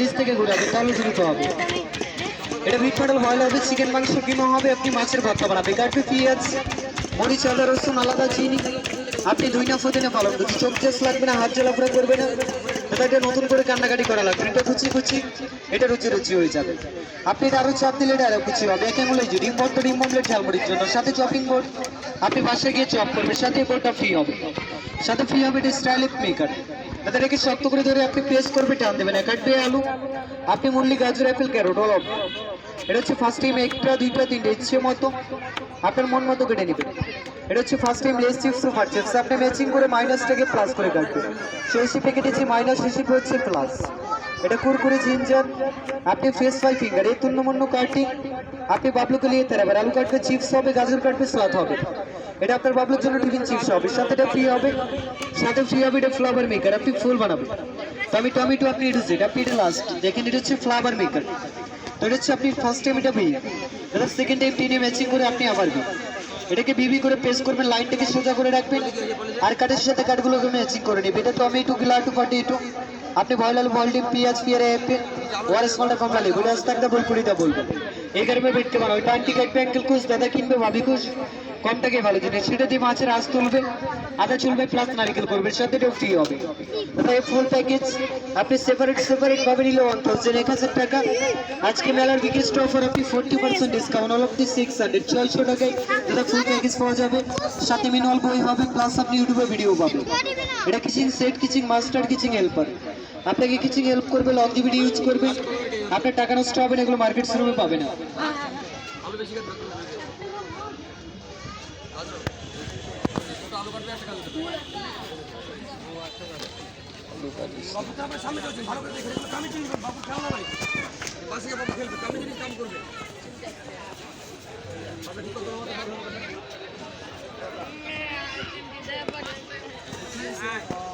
নিচ থেকে হবে। এটা চিকেন মাংস হবে আপনি মাছের ভর্তা রসুন আলাদা চিনি। আপনি না চোখ লাগবে না, হাত করবে না। নতুন করে কান্নাকাটি করা লাগবে। এটা কুচি কুচি এটা রুচি রুচি হয়ে যাবে। আপনি এটা আরও চাপ দিলে এটা আরও কুচি হবে। একে যে ডিম ভর্তা, ডিম অমলেট ঝালমুড়ির জন্য। সাথে চপিং বোর্ড আপনি বাসায় গিয়ে চপ করবেন। সাথে বোর্ডটা ফ্রি হবে। সাথে ফ্রি হবে এটা স্টাইলিক মেকার তাদেরকে শক্ত করে ধরে আপনি প্রেস করবে, টান দেবেন এক কাটবে আলু, আপনি মুরলি, গাজর অ্যাপেল ক্যারোট অল অফ এটা হচ্ছে ফার্স্ট টাইম একটা দুইটা, তিনটে, ইচ্ছে মতো আপনার মন মতো কেটে নেবেন। এটা হচ্ছে first time Lay's chips super chips আপনি ম্যাচিং করে মাইনাসটাকে প্লাস করে কাটবেন। সেই হিসেবে কেটেছি মাইনাস হিসেবে হচ্ছে প্লাস এটা কুরকুরে জিঞ্জার। আপনি ফেস ফাই ফিঙ্গার এই তুন্নমন্য কাটিং আপনি বাবলুকে নিয়ে তেরাবেন আলু কাটবে চিপস হবে, গাজর কাটবে সালাদ হবে। এটা আপনার বাবলুর জন্য টিফিন চিপস হবে। সাথে এটা ফ্রি হবে। সাথে ফ্রি হবে এটা ফ্লাওয়ার মেকার আপনি ফুল বানাবেন। তো আমি টমেটো, আপনি এটা সেট আপনি এটা লাস্ট দেখেন, এটা হচ্ছে ফ্লাওয়ার মেকার তো এটা হচ্ছে আপনি ফার্স্ট টাইম এটা বিয়ে এটা সেকেন্ড টাইম টিনে ম্যাচিং করে আপনি আবার বিয়ে এটাকে বিবি করে পেস্ট করবেন লাইনটাকে সোজা করে রাখবেন। আর কাঠের সাথে কাঠগুলোকে ম্যাচিং করে নেবেন। এটা টমেটো গিলাটু পটেটো আপনি বয়ল আলু বয়ল ডিম পেঁয়াজ পেয়ারে ওয়ারেস কমলা লেবু এটা আস্তে বল পুরিটা বলবেন এই কারণে বেটকে বানাও ওইটা আন্টি কাটবে অ্যাঙ্কেল কুশ, দাদা কিনবে, ভাবি কুশ। কমটাকে ভালো জিনিস? সেটা দিয়ে মাছের আঁশ তুলবে, আদা চুলবে প্লাস নারিকেল করবে সাথে এটাও ফ্রি হবে। এই ফুল প্যাকেজ আপনি সেপারেট সেপারেট ভাবে নিলে ওয়ান থাউজেন্ড এক হাজার টাকা। আজকে মেলার বিগেস্ট অফার আপনি forty percent discount all of the six hundred ছয়শো টাকায় দাদা ফুল প্যাকেজ পাওয়া যাবে। সাথে মিনুয়াল বই হবে প্লাস আপনি ইউটিউবে ভিডিও পাবেন। এটা kitchen set kitchen master kitchen helper আপনাকে কিচিং হেল্প করবে লং জিবিটি ইউজ করবে। আপনার টাকা নষ্ট হবে না, এগুলো মার্কেট শোরুমে পাবে না। চলছেন